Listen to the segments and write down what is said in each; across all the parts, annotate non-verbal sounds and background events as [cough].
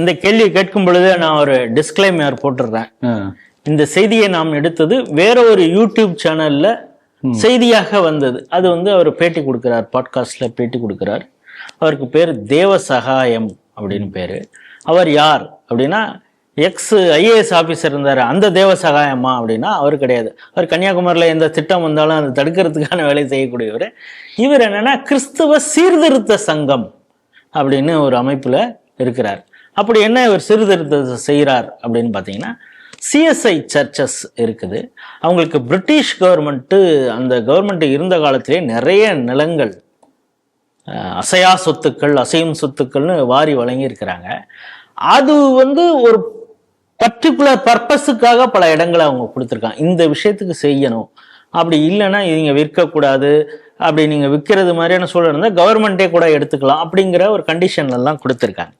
இந்த கேள்வியை கேட்கும் பொழுது நான் ஒரு டிஸ்க்ளைமர் போட்டுடுறேன். இந்த செய்தியை நாம் எடுத்தது வேற ஒரு யூடியூப் சேனல்ல செய்தியாக வந்தது. அது வந்து அவர் பேட்டி கொடுக்கிறார் பாட்காஸ்ட்ல பேட்டி கொடுக்கிறார். அவருக்கு பேர் தேவ சகாயம் அப்படின்னு பேரு. அவர் யார் அப்படின்னா எக்ஸ் ஐஏஎஸ் ஆபீசர் இருந்தார். அந்த தேவ சகாயமா அப்படின்னா அவர் கிடையாது. அவர் கன்னியாகுமரியில் எந்த திட்டம் வந்தாலும் அதை தடுக்கிறதுக்கான வேலை செய்யக்கூடியவர். இவர் என்னன்னா கிறிஸ்துவ சீர்திருத்த சங்கம் அப்படின்னு ஒரு அமைப்புல இருக்கிறார். அப்படி என்ன இவர் சீர்திருத்தத்தை செய்கிறார் அப்படின்னு பார்த்தீங்கன்னா சிஎஸ்ஐ சர்ச்சஸ் இருக்குது. அவங்களுக்கு பிரிட்டிஷ் கவர்மெண்ட்டு அந்த கவர்மெண்ட் இருந்த காலத்திலே நிறைய நிலங்கள் அசையா சொத்துக்கள் அசையும் சொத்துக்கள்னு வாரி வழங்கியிருக்கிறாங்க. அது வந்து ஒரு பர்டிகுலர் பர்பஸுக்காக பல இடங்களை அவங்க கொடுத்துருக்காங்க. இந்த விஷயத்துக்கு செய்யணும். அப்படி இல்லைன்னா இவங்க விற்கக்கூடாது. அப்படி நீங்க விற்கிறது மாதிரியான சூழல் இருந்தால் கவர்மெண்ட்டே கூட எடுத்துக்கலாம் அப்படிங்கிற ஒரு கண்டிஷன்ல எல்லாம் கொடுத்துருக்காங்க.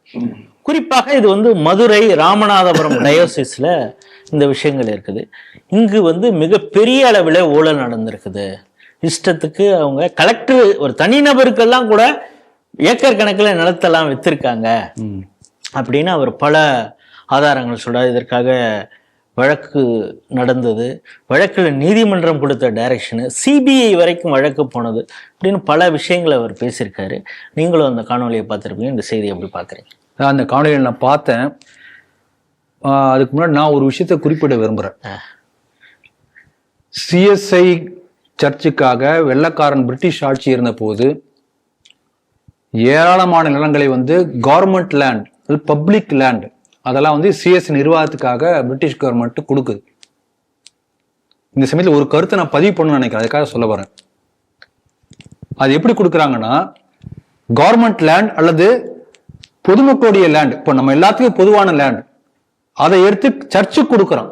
குறிப்பாக இது வந்து மதுரை ராமநாதபுரம் டயோசிஸ்ல இந்த விஷயங்கள் இருக்குது. இங்கு வந்து மிகப்பெரிய அளவில் ஊழல் நடந்திருக்குது. இஷ்டத்துக்கு அவங்க கலெக்டர் ஒரு தனிநபருக்கெல்லாம் கூட ஏக்கர் கணக்கில் நிலத்தெல்லாம் வித்திருக்காங்க. ம். அப்படின்னு அவர் பல ஆதாரங்கள் சொல்றார். இதற்காக வழக்கு நடந்தது. வழக்கில் நீதிமன்றம் கொடுத்த டைரக்ஷனு சிபிஐ வரைக்கும் வழக்கு போனது அப்படின்னு பல விஷயங்களை அவர் பேசியிருக்காரு. நீங்களும் அந்த காணொலியை பார்த்துருப்பீங்க. இந்த செய்தியை எப்படி பார்க்குறீங்க? நான் அந்த காணொலியில் நான் பார்த்தேன். அதுக்கு முன்னாடி நான் ஒரு விஷயத்தை குறிப்பிட விரும்புகிறேன் சிஎஸ்ஐ சர்ச்சுக்காக வெள்ளக்காரன் பிரிட்டிஷ் ஆட்சி இருந்தபோது ஏராளமான நிலங்களை வந்து கவர்மெண்ட் லேண்ட் பப்ளிக் லேண்ட் அதெல்லாம் வந்து சிஎஸ் நிர்வாகத்துக்காக பிரிட்டிஷ் கவர்மெண்ட் கொடுக்குது. இந்த சமயத்தில் ஒரு கருத்தை நான் பதிவு பண்ணணும்னு நினைக்கிறேன். அதுக்காக சொல்ல வரேன் அது எப்படி கொடுக்குறாங்கன்னா கவர்மெண்ட் லேண்ட் அல்லது பொதுமக்களுடைய லேண்ட் இப்போ நம்ம எல்லாத்துக்கும் பொதுவான லேண்ட் அதை எடுத்து சர்ச்சுக்கு கொடுக்குறோம்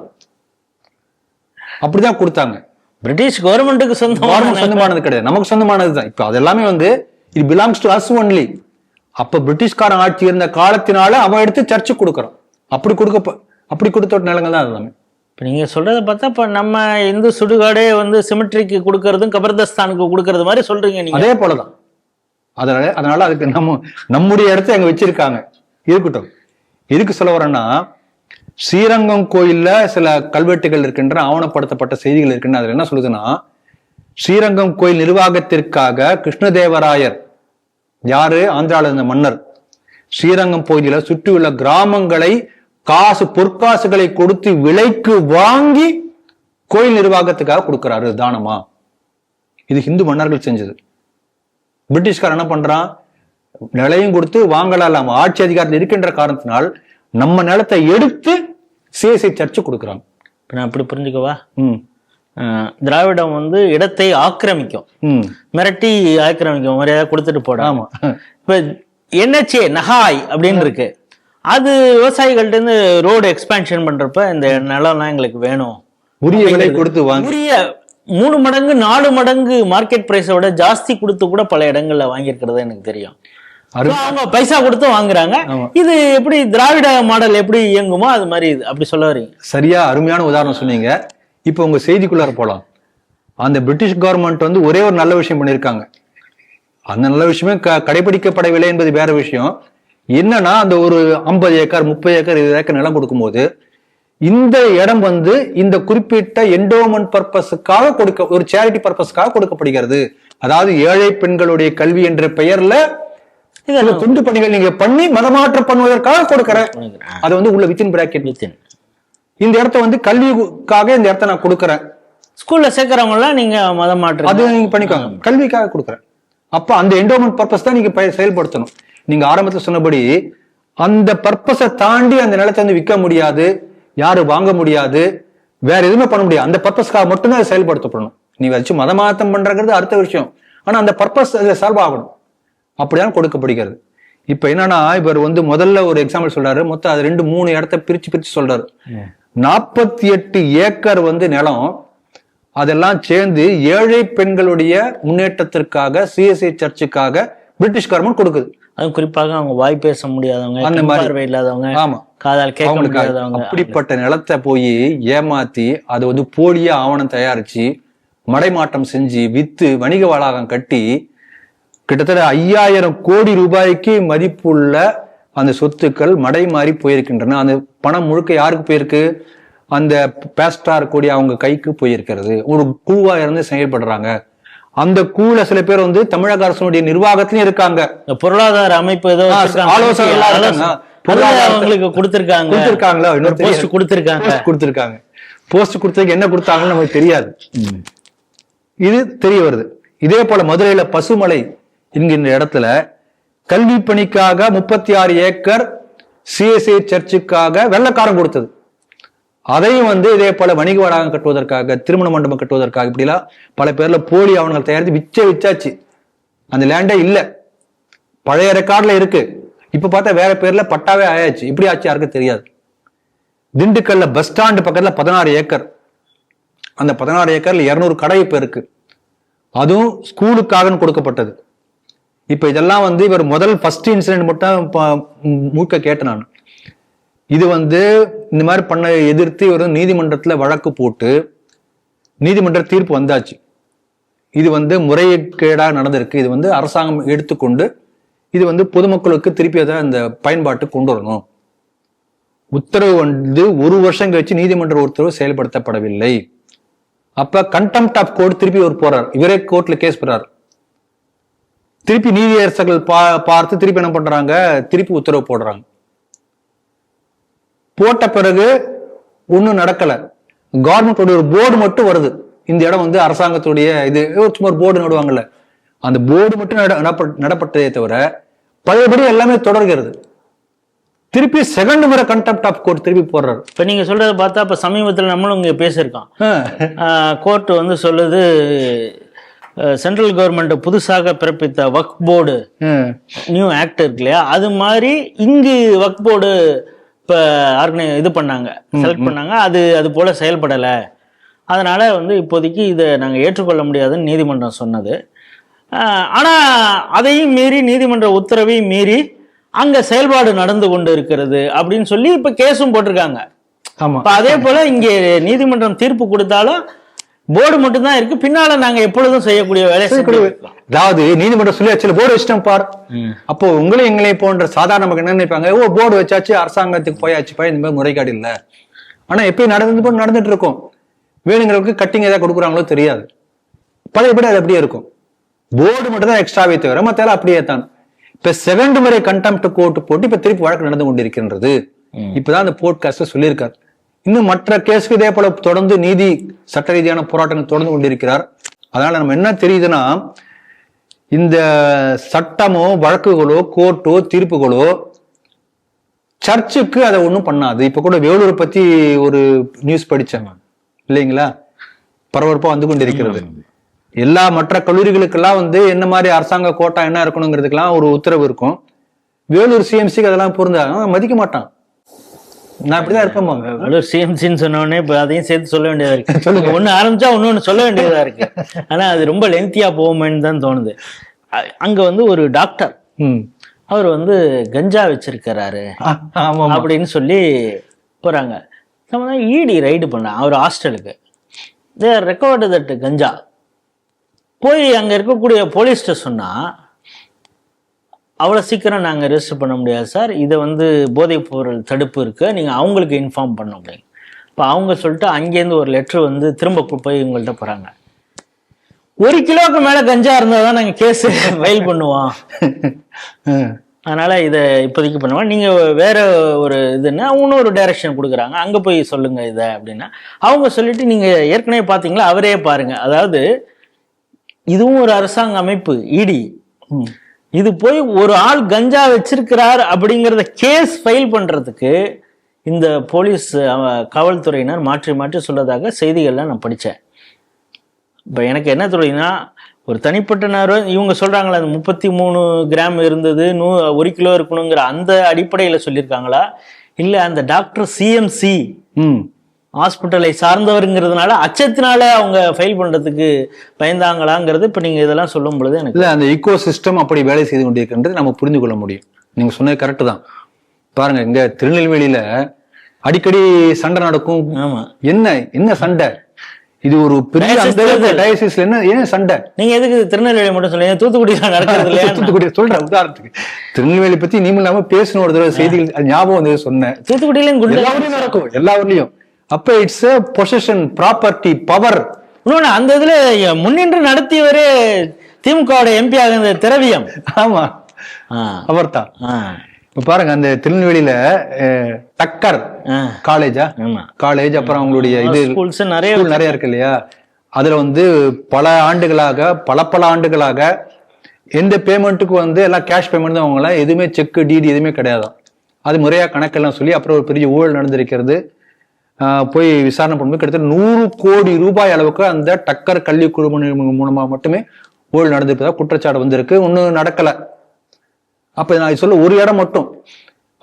அப்படிதான் கொடுத்தாங்க. பிரிட்டிஷ் கவர்மெண்ட்டுக்கு கவர்மெண்ட் சொந்தமானது கிடையாது. நமக்கு சொந்தமானது தான். இப்போ அது எல்லாமே வந்து இது பிலாங்ஸ் டு அஸ் ஒன்லி அப்ப பிரிட்டிஷ்காரன் ஆட்சி இருந்த காலத்தினால அவன் எடுத்து சர்ச்சுக்கு கொடுக்குறான். அப்படி கொடுக்க அப்படி கொடுத்த நிலங்கள் தான் எல்லாமே இப்போ நீங்கள் சொல்கிறத பார்த்தா இப்போ நம்ம இந்து சுடுகாடே வந்து சிமெட்ரிக்கு கொடுக்கறதும் கபர்தஸ்தானுக்கு கொடுக்கறது மாதிரி சொல்கிறீங்க நீங்கள் அதே போலதான். அதனால அதனால அதுக்கு நம்ம நம்முடைய இடத்த அங்க வச்சிருக்காங்க. இருக்கட்டும். எதுக்கு சொல்ல வரேன்னா ஸ்ரீரங்கம் கோயில்ல சில கல்வெட்டுகள் இருக்கின்ற ஆவணப்படுத்தப்பட்ட செய்திகள் இருக்கின்றன அதுல என்ன சொல்லுதுன்னா ஸ்ரீரங்கம் கோயில் நிர்வாகத்திற்காக கிருஷ்ணதேவராயர் யாரு? ஆந்திரால இருந்த மன்னர். ஸ்ரீரங்கம் பகுதியில சுற்றியுள்ள கிராமங்களை காசு பொற்காசுகளை கொடுத்து விலைக்கு வாங்கி கோயில் நிர்வாகத்துக்காக கொடுக்கிறாரு. தானமா? இது ஹிந்து மன்னர்கள் செஞ்சது. பிரிட்டிஷ்காரன் என்ன பண்றான்? நிலையும் கொடுத்து வாங்கலாம் ஆட்சி அதிகாரத்தில் இருக்கின்ற காரணத்தினால் நம்ம நிலத்தை எடுத்து சிஎஸ்ஐ சர்ச்சு கொடுக்குறாங்க நான் அப்படி புரிஞ்சுக்கவா? ம். திராவிடம் வந்து இடத்தை ஆக்கிரமிக்கும். ம். மிரட்டி ஆக்கிரமிக்கும். மரியாதை கொடுத்துட்டு போட ஆமா. இப்போ என்ஹெச்ஏ நகாய் அப்படின்னு இருக்கு. அது விவசாயிகள்ட்ட இருந்து ரோடு எக்ஸ்பேன்ஷன் பண்றப்ப இந்த நிலம்லாம் எங்களுக்கு வேணும். உரிய விலை கொடுத்து வாங்கி. உரிய மூணு மடங்கு நாலு மடங்கு மார்க்கெட் பிரைஸை விட ஜாஸ்தி கொடுத்து கூட பல இடங்கள்ல வாங்கியிருக்கிறது எனக்கு தெரியும். அவங்க பைசா கொடுத்து வாங்குறாங்க. இது எப்படி திராவிட மாடல் எப்படி இயங்குமோ அது மாதிரி இது. அப்படி சொல்ல வரீங்க. சரியா அருமையான உதாரணம் சொன்னீங்க. இப்போ உங்க செய்திக்குள்ளார போலாம். அந்த பிரிட்டிஷ் கவர்மெண்ட் வந்து ஒரே ஒரு நல்ல விஷயம் பண்ணியிருக்காங்க. அந்த நல்ல விஷயமே க கடைபிடிக்கப்படவில்லை என்பது வேற விஷயம். என்னன்னா அந்த ஒரு ஐம்பது ஏக்கர் முப்பது ஏக்கர் இருபது ஏக்கர் நிலம் கொடுக்கும்போது இந்த இடம் வந்து இந்த குறிப்பிட்ட என்டோமெண்ட் பர்பஸுக்காக கொடுக்க ஒரு சேரிட்டி பர்பஸ்க்காக கொடுக்கப்படுகிறது. அதாவது ஏழை பெண்களுடைய கல்வி என்ற பெயர்ல துண்டு பணிகள் நீங்க பண்ணி மதமாற்றம் பண்ணுவதற்காக கொடுக்கறேன். அது வந்து உள்ள வித்தின் பிராக்கெட் வித்தின் இந்த இடத்த வந்து கல்விக்காக இந்த இடத்த நான் கொடுக்கறேன். ஸ்கூல்ல சேர்க்கறவங்களாம் நீங்க மதம் மாற்று அது நீங்க பண்ணிக்கோங்க. கல்விக்காக கொடுக்குறேன். அப்ப அந்த என்டோமெண்ட் பர்பஸ் தான் நீங்க பய- செயல்படுத்தணும். நீங்க ஆரம்பத்துல சொன்னபடி அந்த பர்பஸை தாண்டி அந்த நிலத்தை வந்து விற்க முடியாது யாரு வாங்க முடியாது வேற எதுவுமே பண்ண முடியாது. அந்த பர்பஸ்க்காக மட்டும்தான் அது செயல்படுத்தப்படணும். நீ வச்சு மதமாத்தம் பண்றங்கிறது அடுத்த விஷயம். ஆனா அந்த பர்பஸ் அதுல சால்வ் ஆகணும் அப்படிதான் கொடுக்கப்படுகிறது. இப்ப என்னன்னா இவர் வந்து முதல்ல ஒரு எக்ஸாம்பிள் சொல்றாரு. மொத்தம் அது ரெண்டு மூணு இடத்த பிரிச்சு பிரிச்சு சொல்றாரு. நாற்பத்தி எட்டு ஏக்கர் வந்து நிலம் அதெல்லாம் சேர்ந்து ஏழை பெண்களுடைய முன்னேற்றத்திற்காக சிஎஸ்ஐ சர்ச்சுக்காக பிரிட்டிஷ் கவர்மெண்ட் கொடுக்குது. அதுவும் குறிப்பாக அவங்க வாய் பேச முடியாதவங்க அந்த மாதிரி. இல்லாதவங்க ஆமா. காதால் கேட்க முடியாதவங்க அப்படிப்பட்ட நிலத்தை போய் ஏமாத்தி அதை வந்து போலியா ஆவணம் தயாரிச்சு மடைமாற்றம் செஞ்சு வித்து வணிக வளாகம் கட்டி கிட்டத்தட்ட ஐயாயிரம் கோடி ரூபாய்க்கு மதிப்புள்ள அந்த சொத்துக்கள் மடை மாறி போயிருக்கின்றன. அந்த பணம் முழுக்க யாருக்கு போயிருக்கு? அந்த பேஸ்டா இருக்கக்கூடிய அவங்க கைக்கு போயிருக்கிறது. ஒரு குழுவா இருந்து செயல்படுறாங்க. அந்த குழுல சில பேர் வந்து தமிழக அரசனுடைய நிர்வாகத்திலயும் இருக்காங்க பொருளாதார அமைப்பு ஏதோ ஆ, வச்சிருக்காங்க. ஆலோசகர்களா இருக்காங்க. ஆலோசனை. பொருளாதார- அதுல அவங்களுக்கு கொடுத்திருக்காங்க கொடுத்திருக்காங்களா இன்னும் போஸ்ட். கொடுத்திருக்காங்க போஸ்ட் கொடுத்திருக்காங்க போஸ்ட் கொடுத்ததுக்கு என்ன கொடுத்தாங்கன்னு நமக்கு தெரியாது இது தெரிய வருது இதே போல மதுரையில பசுமலை என்கின்ற இடத்துல கல்வி பணிக்காக முப்பத்தி ஆறு ஏக்கர் சிஎஸ்ஐ சர்ச்சுக்காக வெள்ளக்காரன் கொடுத்தது அதையும் வந்து இதே போல வணிக வளாகம் கட்டுவதற்காக திருமண மண்டபம் கட்டுவதற்காக இப்படிலாம் பல பேர்ல போலி ஆவணங்கள் தயாரித்து விச்சே விச்சாச்சு அந்த லேண்டே இல்ல. பழைய ரெக்கார்ட்ல இருக்கு. இப்ப பார்த்தா வேற பேர்ல பட்டாவே ஆயாச்சு. இப்படி ஆச்சு யாருக்கும் தெரியாது. திண்டுக்கல்ல பஸ் ஸ்டாண்டு பக்கத்துல பதினாறு ஏக்கர். அந்த பதினாறு ஏக்கர்ல இருநூறு கடை இப்ப இருக்கு. அதுவும் ஸ்கூலுக்காக கொடுக்கப்பட்டது. இப்ப இதெல்லாம் வந்து இவர் முதல் ஃபர்ஸ்ட் இன்சிடென்ட் மட்டும் மூக்க கேட்டேன் நான். இது வந்து இந்த மாதிரி பண்ண எதிர்த்து இவர் நீதிமன்றத்தில் வழக்கு போட்டு நீதிமன்ற தீர்ப்பு வந்தாச்சு. இது வந்து முறைகேடா நடந்திருக்கு. இது வந்து அரசாங்கம் எடுத்துக்கொண்டு இது வந்து பொதுமக்களுக்கு திருப்பி அதை அந்த பயன்பாட்டு கொண்டு வரணும். உத்தரவு வந்து ஒரு வருஷம் கழிச்சு நீதிமன்ற உத்தரவு செயல்படுத்தப்படவில்லை. அப்ப கண்டெம்ட் ஆஃப் கோர்ட் திருப்பி ஒரு போறார். இவரே கோர்ட்ல கேஸ் போறார். திருப்பி நீதியரசர்கள் பா பார்த்து திருப்பி என்ன பண்றாங்க? திருப்பி உத்தரவு போடுறாங்க. போட்ட பிறகு ஒண்ணும் நடக்கல. கவர்மெண்ட் ஒரு போர்டு மட்டும் வருது. இந்த இடம் வந்து அரசாங்கத்துடைய இது சும்மா ஒரு போர்டு நடுவாங்கல்ல. அந்த போர்டு மட்டும் நட- நடப்ப- நடப்பட்டதே தவிர பழையபடி எல்லாமே தொடர்கிறது. திருப்பி செகண்ட் முறை கண்டெம்ட் ஆஃப் கோர்ட் திருப்பி போடுறாரு. இப்ப நீங்க சொல்றத பார்த்தா இப்ப சமீபத்துல நம்மளும் இங்க பேசியிருக்கோம். கோர்ட் வந்து சொல்லுது சென்ட்ரல் கவர்மெண்ட் புதுசாக பிறப்பித்த வக் போர்டு. நியூ ஆக்ட் இருக்கு இல்லையா? அது மாதிரி இங்கு வக் போர்டு இப்போ ஆர்கனை இது பண்ணாங்க செலக்ட் பண்ணாங்க அது அது போல செயல்படலை. அதனால வந்து இப்போதைக்கு இதை நாங்கள் ஏற்றுக்கொள்ள முடியாதுன்னு நீதிமன்றம் சொன்னது. ஆஹ் ஆனா அதையும் மீறி நீதிமன்ற உத்தரவையும் மீறி அங்க செயல்பாடு நடந்து கொண்டு இருக்கிறது அப்படின்னு சொல்லி இப்ப கேஸும் போட்டிருக்காங்க. ஆமா. இப்ப அதே போல இங்கே நீதிமன்றம் தீர்ப்பு கொடுத்தாலும் போர்டு மட்டும்தான் இருக்கு. பின்னால நாங்க எப்பொழுதும் செய்யக்கூடிய இருக்கோம். அதாவது நீதிமன்றம் சொல்லி ஆச்சு போர்டு வச்சிட்டோம் பார். அப்போ உங்களையும் எங்களையும் போன்ற சாதாரண மக்கள் என்ன நினைப்பாங்க? ஓ போர்டு வச்சாச்சு அரசாங்கத்துக்கு போயாச்சுப்பா இந்த மாதிரி முறைகேடு இல்ல. ஆனா எப்பயும் நடந்து போட்டு நடந்துட்டு இருக்கும். வேணுங்கிறவங்களுக்கு கட்டிங் ஏதாவது கொடுக்குறாங்களோ தெரியாது. பழையபடி அது அப்படியே இருக்கும். போர்டு மட்டும் தான் எக்ஸ்ட்ராவே தவிர மத்த எல்லாம் அப்படியே தான். இப்ப செகண்ட் முறை கண்டெம்ட் கோர்ட் போட்டு இப்ப திருப்பி வழக்கு நடந்து கொண்டிருக்கின்றது. இப்பதான் அந்த போட்காஸ்ட் சொல்லியிருக்காரு. இன்னும் மற்ற கேஸ்க்கு இதே போல தொடர்ந்து நீதி சட்ட ரீதியான போராட்டங்கள் தொடர்ந்து கொண்டிருக்கிறார். அதனால நம்ம என்ன தெரியுதுன்னா இந்த சட்டமோ வழக்குகளோ கோர்ட்டோ தீர்ப்புகளோ சர்ச்சுக்கு அதை ஒன்றும் பண்ணாது. இப்ப கூட வேலூரை பத்தி ஒரு நியூஸ் படிச்சேன் இல்லைங்களா? பரபரப்பா வந்து கொண்டிருக்கிறது. எல்லா மற்ற கல்லூரிகளுக்கெல்லாம் வந்து என்ன மாதிரி அரசாங்க கோட்டா என்ன இருக்கணுங்கிறதுக்கெல்லாம் ஒரு உத்தரவு இருக்கும். வேலூர் சிஎம்சிக்கு அதெல்லாம் பொருந்தாங்க மதிக்க மாட்டான். நான் இப்படிதான் இருப்பேன் வேலூர் சிஎம்சின்னு சொன்ன உடனே இப்போ அதையும் சேர்த்து சொல்ல வேண்டியதா இருக்கு. சொல்லுங்க. ஒன்று ஆரம்பிச்சா இன்னொன்று சொல்ல வேண்டியதா இருக்கு. ஆனா அது ரொம்ப லென்த்தியா போகுமேன்னு தான் தோணுது. அங்க வந்து ஒரு டாக்டர் அவர் வந்து கஞ்சா வச்சிருக்கிறாரு. அப்படின்னு சொல்லி போறாங்க. நம்ம இடி ரைடு பண்ண அவர் ஹாஸ்டலுக்கு தே ரெக்கார்டு தட் கஞ்சா போய் அங்க இருக்கக்கூடிய போலீஸ்கிட்ட சொன்னா அவ்வளோ சீக்கிரம் நாங்கள் ரெஜிஸ்டர் பண்ண முடியாது சார் இதை வந்து போதைப் பொருள் தடுப்பு இருக்கு. நீங்கள் அவங்களுக்கு இன்ஃபார்ம் பண்ண முடியும் இப்போ அவங்க சொல்லிட்டு அங்கேருந்து ஒரு லெட்ரு வந்து திரும்ப போய் உங்கள்கிட்ட போகிறாங்க ஒரு கிலோவுக்கு மேலே கஞ்சா இருந்தால் தான் நாங்கள் கேஸு ஃபைல் பண்ணுவோம். அதனால் இதை இப்போதைக்கு பண்ணுவோம். நீங்கள் வேறு ஒரு இதுன்னா இன்னொரு டைரக்ஷன் கொடுக்குறாங்க. அங்கே போய் சொல்லுங்கள் இதை அப்படின்னா. அவங்க சொல்லிட்டு நீங்கள் ஏற்கனவே பார்த்தீங்களா? அவரே பாருங்கள் அதாவது இதுவும் ஒரு அரசாங்க அமைப்பு இடி. இது போய் ஒரு ஆள் கஞ்சா வச்சிருக்கிறார் அப்படிங்கிறத கேஸ் ஃபைல் பண்ணுறதுக்கு இந்த போலீஸ் காவல்துறையினர் மாற்றி மாற்றி சொல்லதாக செய்திகள்லாம் நான் படித்தேன் இப்போ எனக்கு என்ன தோணுதுன்னா ஒரு தனிப்பட்ட நேரம் இவங்க சொல்கிறாங்களா அந்த முப்பத்தி மூணு கிராம் இருந்தது நூ ஒரு கிலோ இருக்கணுங்கிற அந்த அடிப்படையில் சொல்லியிருக்காங்களா? இல்லை அந்த டாக்டர் சிஎம்சி ம். ஹாஸ்பிட்டலை சார்ந்தவருங்கிறதுனால அச்சத்தினால அவங்க ஃபைல் பண்றதுக்கு பயந்தாங்களாங்கிறது இப்போ நீங்க இதெல்லாம் சொல்லும் பொழுது எனக்கு இல்ல அந்த ஈகோ சிஸ்டம் அப்படி வேலை செய்து கொண்டிருக்கின்றது நம்ம புரிந்து கொள்ள முடியும். நீங்க சொன்னது கரெக்ட் தான். பாருங்க இங்க திருநெல்வேலியில அடிக்கடி சண்டை நடக்கும். ஆமா. என்ன என்ன சண்டை? இது ஒரு பெரிய. டயசிஸ்ல என்ன ஏன் சண்டை? நீங்க எதுக்கு திருநெல்வேலி மட்டும் சொல்லுங்க தூத்துக்குடியில [laughs] நடக்கிறது இல்லையா தூத்துக்குடி சொல்றேன் உதாரணத்துக்கு. திருநெல்வேலி பத்தி நீங்க இல்லாம பேசணும் ஒரு தடவை செய்திகள் ஞாபகம் வந்து சொன்னேன். தூத்துக்குடியிலும் குண்டு எல்லா ஊர்லயும் நடக்கும் எல்லா ஊர்லயும். அப்ப இட்ஸ் பொசிஷன் ப்ராப்பர்ட்டி பவர் இன்னொன்னு அந்த இதுல முன்னின்று நடத்தியவரே திமுகவோட எம்பி ஆகுது திரவியம். ஆமா. ஆ, அவர்தான். ஆ, இப்ப பாருங்க அந்த திருநெல்வேலியில டக்கர் காலேஜா காலேஜ் அப்புறம் அவங்களுடைய இது ஸ்கூல்ஸ் நிறைய நிறைய இருக்கு இல்லையா? அதுல வந்து பல ஆண்டுகளாக பல பல ஆண்டுகளாக எந்த பேமெண்ட்டுக்கு வந்து எல்லாம் கேஷ் பேமெண்ட் தான் அவங்களாம் எதுவுமே செக் டிடி எதுவுமே கிடையாதாம். அது முறையா கணக்கெல்லாம் சொல்லி அப்புறம் ஒரு பெரிய ஊழல் நடந்திருக்கிறது. போய் விசாரணை பண்ணும்போது கிட்டத்தட்ட நூறு கோடி ரூபாய் அளவுக்கு அந்த டக்கர் கல்வி குழும மூலமா மட்டுமே ஊழல் நடந்திருப்பதா குற்றச்சாட்டு வந்திருக்கு. ஒன்றும் நடக்கல. அப்ப நான் சொல்ல ஒரு இடம் மட்டும்.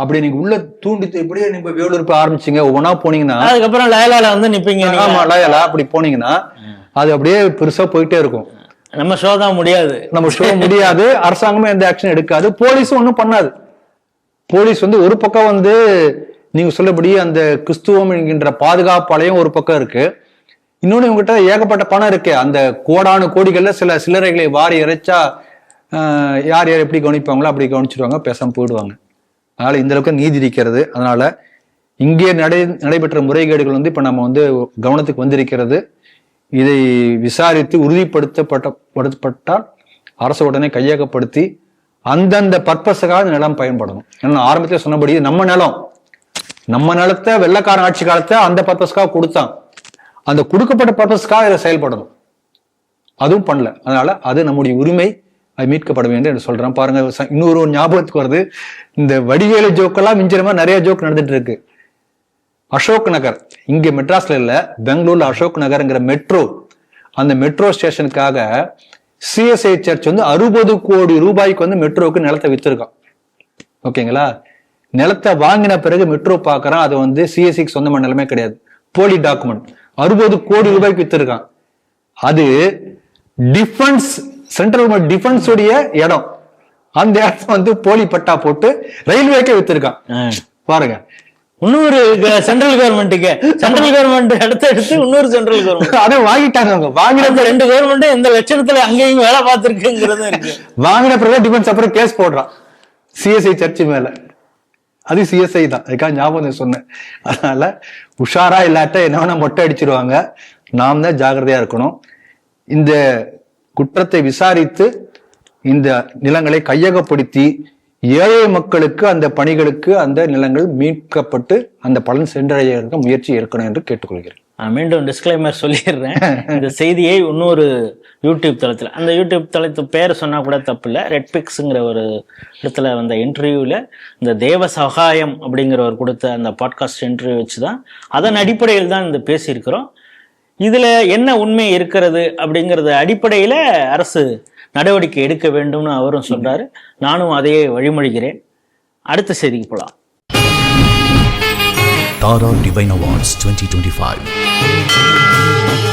அப்படி நீங்க உள்ள தூண்டி இப்படியே நீங்க வேலூர் போய் ஆரம்பிச்சீங்க. ஒவ்வொன்றா போனீங்கன்னா அதுக்கப்புறம் லயலால வந்து நிப்பீங்க. ஆமா லயலா அப்படி போனீங்கன்னா அது அப்படியே பெருசா போயிட்டே இருக்கும். நம்ம ஷோ தான் முடியாது. நம்ம ஷோ முடியாது. அரசாங்கமே எந்த ஆக்ஷன் எடுக்காது. போலீஸும் ஒண்ணும் பண்ணாது. போலீஸ் வந்து ஒரு பக்கம் வந்து நீங்க சொல்லபடி அந்த கிறிஸ்துவம் என்கின்ற பாதுகாப்பாலையும் ஒரு பக்கம் இருக்கு. இன்னொன்னு இவங்ககிட்ட ஏகப்பட்ட பணம் இருக்கு. அந்த கோடானு கோடிகள்ல சில சில்லறைகளை வாரி இறைச்சா யார் யார் எப்படி கவனிப்பாங்களோ அப்படி கவனிச்சிருவாங்க பேசாம போயிடுவாங்க. அதனால இந்த அளவுக்கு நீதி இருக்கிறது. அதனால இங்கே நடை நடைபெற்ற முறைகேடுகள் வந்து இப்ப நம்ம வந்து கவனத்துக்கு வந்திருக்கிறது. இதை விசாரித்து உறுதிப்படுத்தப்பட்ட படுத்தப்பட்டால் அரசு உடனே கையகப்படுத்தி அந்தந்த பர்பஸுக்காக நிலம் பயன்படணும். ஏன்னா ஆரம்பத்தில் சொன்னபடி நம்ம நிலம் நம்ம நிலத்தை வெள்ளக்காரன் ஆட்சி காலத்தை அந்த பர்பஸ்க்காக கொடுத்தான். அந்த கொடுக்கப்பட்ட பர்பஸ்க்காக இதை செயல்படணும். அதுவும் பண்ணல. அதனால அது நம்முடைய உரிமை அது மீட்கப்பட வேண்டும் என்று சொல்றேன். பாருங்க இன்னொரு ஒரு ஞாபகத்துக்கு வருது. இந்த வடிவேலு ஜோக்கெல்லாம் மிஞ்சிற மாதிரி நிறைய ஜோக் நடந்துட்டு இருக்கு. அசோக் நகர். இங்க மெட்ராஸ்ல இல்ல பெங்களூர்ல அசோக் நகர்ங்கிற மெட்ரோ அந்த மெட்ரோ ஸ்டேஷனுக்காக சிஎஸ்ஐ சர்ச் வந்து அறுபது கோடி ரூபாய்க்கு வந்து மெட்ரோவுக்கு நிலத்தை வித்திருக்கான். ஓகேங்களா? நிலத்தை வாங்கின பிறகு மெட்ரோ பார்க்கறான் அது வந்து சிஎஸ்சிக்கு சொந்தமான நிலமே கிடையாது. போலி டாக்குமெண்ட் அறுபது கோடி ரூபாய்க்கு வித்திருக்கான். அது டிஃபென்ஸ் சென்ட்ரல் கவர்மெண்ட் டிஃபென்ஸ் உடைய இடம். அந்த இடத்த வந்து போலி பட்டா போட்டு ரயில்வேக்கே வித்திருக்கான். பாருங்க. இன்னொரு சென்ட்ரல் கவர்மெண்ட்டுக்கு சென்ட்ரல் கவர்மெண்ட் அடுத்து எடுத்து இன்னொரு சென்ட்ரல் கவர்மெண்ட் [laughs] அதை வாங்கிட்டாங்க அவங்க. வாங்கின ரெண்டு கவர்மெண்ட்டும் எந்த லட்சணத்துல அங்கேயும் வேலை பார்த்திருக்குங்கிறது இருக்கு. [laughs] வாங்கின பிறகு டிஃபென்ஸ் அப்புறம் கேஸ் போடுறான். சிஎஸ்ஐ சர்ச் மேல. அது சிஎஸ்ஐ தான். அதுக்காக ஞாபகம் சொன்னேன். அதனால உஷாரா இல்லாட்ட என்ன வேணா மொட்டை அடிச்சிருவாங்க. நாம் தான் ஜாகிரதையா இருக்கணும். இந்த குற்றத்தை விசாரித்து இந்த நிலங்களை கையகப்படுத்தி ஏழை மக்களுக்கு அந்த பணிகளுக்கு அந்த நிலங்கள் மீட்கப்பட்டு அந்த பலன் சென்றடைய முயற்சி இருக்கணும் என்று கேட்டுக்கொள்கிறேன். மீண்டும் டிஸ்க்ளைமர் சொல்லிடுறேன். [laughs] இந்த செய்தியை இன்னொரு யூடியூப் தளத்தில் அந்த யூடியூப் தளத்து பேர் சொன்னா கூட தப்பு இல்லை ரெட்பிக்ஸுங்கிற ஒரு இடத்துல வந்த இன்டர்வியூவில் இந்த தேவ சகாயம் அப்படிங்கிறவர் கொடுத்த அந்த பாட்காஸ்ட் இன்டர்வியூ வச்சு தான் அதன் அடிப்படையில் தான் இந்த பேசியிருக்கிறோம். இதில் என்ன உண்மை இருக்கிறது அப்படிங்கிறது அடிப்படையில் அரசு நடவடிக்கை எடுக்க வேண்டும்னு அவரும் சொல்றாரு. நானும் அதையே வழிமொழிகிறேன். அடுத்த செய்திக்கு போகலாம் Tara Divine Awards 2025. Música